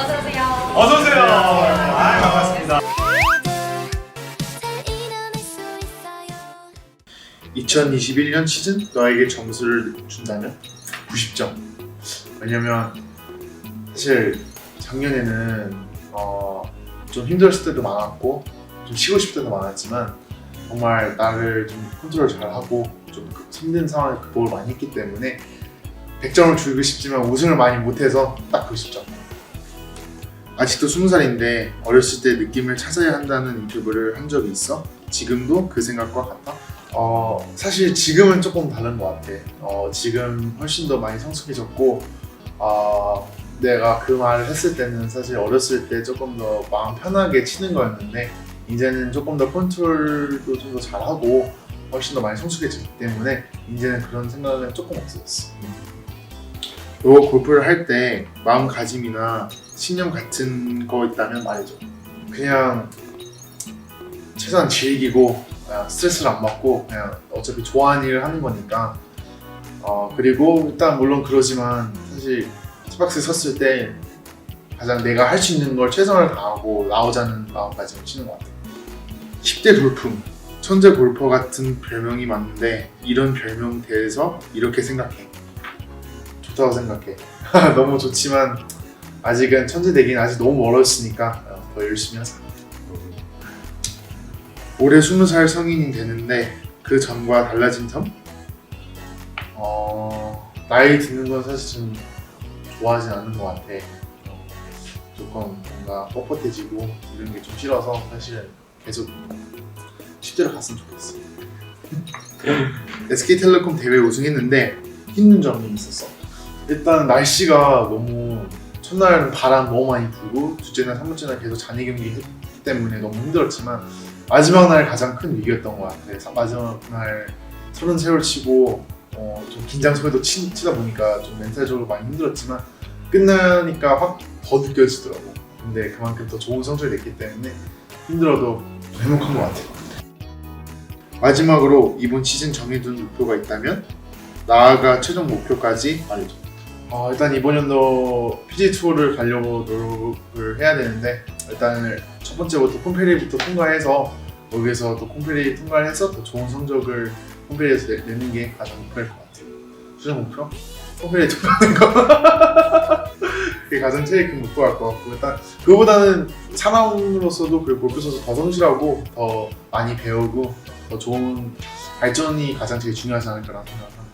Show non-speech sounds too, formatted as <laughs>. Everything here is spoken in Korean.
어서 오세요. 어서 오세요. 아, 반갑습니다. 2021년 시즌 너에게 점수를 준다면 90점. 왜냐면 사실 작년에는 어, 좀 힘들었을 때도 많았고 좀 쉬고 싶을 때도 많았지만 정말 나를 좀 컨트롤 잘하고 좀 그- 힘든 상황을 극복을 많이 했기 때문에 100점을 주고 싶지만 우승을 많이 못해서 딱 90점. 아직도 20살인데 어렸을 때 느낌을 찾아야 한다는 인터뷰를 한 적이 있어? 지금도 그 생각과 같아? 어 사실 지금은 조금 다른 것 같아. 어 지금 훨씬 더 많이 성숙해졌고 어 내가 그 말을 했을 때는 사실 어렸을 때 조금 더 마음 편하게 치는 거였는데 이제는 조금 더 컨트롤도 좀 더 잘하고 훨씬 더 많이 성숙해졌기 때문에 이제는 그런 생각은 조금 없어졌어. 너 골프를 할 때 마음가짐이나 신념 같은 거 있다면 말해줘. 그냥 최소한 즐기고 그냥 스트레스를 안 받고 그냥 어차피 좋아하는 일을 하는 거니까. 어 그리고 일단 물론 그러지만 사실 티박스에 섰을 때 가장 내가 할 수 있는 걸 최선을 다하고 나오자는 마음가짐을 치는 것 같아요. 10대 돌풍 천재 골퍼 같은 별명이 맞는데 이런 별명 대해서 이렇게 생각해 좋다고 생각해 <laughs> 너무 좋지만 아직은 천재 되긴 아직 너무 멀었으니까 어, 더 열심히 하자 올해 20살 성인이 되는데 그 전과 달라진 점? 어, 나이 드는 건 사실 좀 좋아하진 않는 것 같아. 어, 조금 뭔가 뻣뻣해지고 이런 게 좀 싫어서 사실 계속 10대로 갔으면 좋겠어. <laughs> SK텔레콤 대회 우승했는데 힘든 점이 있었어. 일단 날씨가 너무 첫날은 바람 너무 많이 불고 둘째 날, 삼번째 날 계속 잔이 경기 때문에 너무 힘들었지만 마지막 날 가장 큰 위기였던 것 같아. 사- 마지막 날 서른 세월 치고 어, 좀 긴장 속에도 치, 치다 보니까 좀 멘탈적으로 많이 힘들었지만 끝나니까 확 더 느껴지더라고. 근데 그만큼 더 좋은 성적을 냈기 때문에 힘들어도 좀 행복한 것 같아. 마지막으로 이번 시즌 정해둔 목표가 있다면 나아가 최종 목표까지 말해줘. 어, 일단 이번 연도 PG 투어를 가려고 노력을 해야 되는데 일단 첫 번째부터 콤페리부터 통과해서 여기서 또 콤페리 통과를 해서 더 좋은 성적을 콤페리에서 내- 내는 게 가장 목표일 것 같아요. 최종 목표? 콤페리 통과하는 거. <laughs> 그게 가장 제일 큰 목표일 것 같고 일단 그거보다는 사람으로서도 그리고 골프에서도 더 성실하고 더 많이 배우고 더 좋은 발전이 가장 제일 중요하지 않을까라는 생각을 합니다.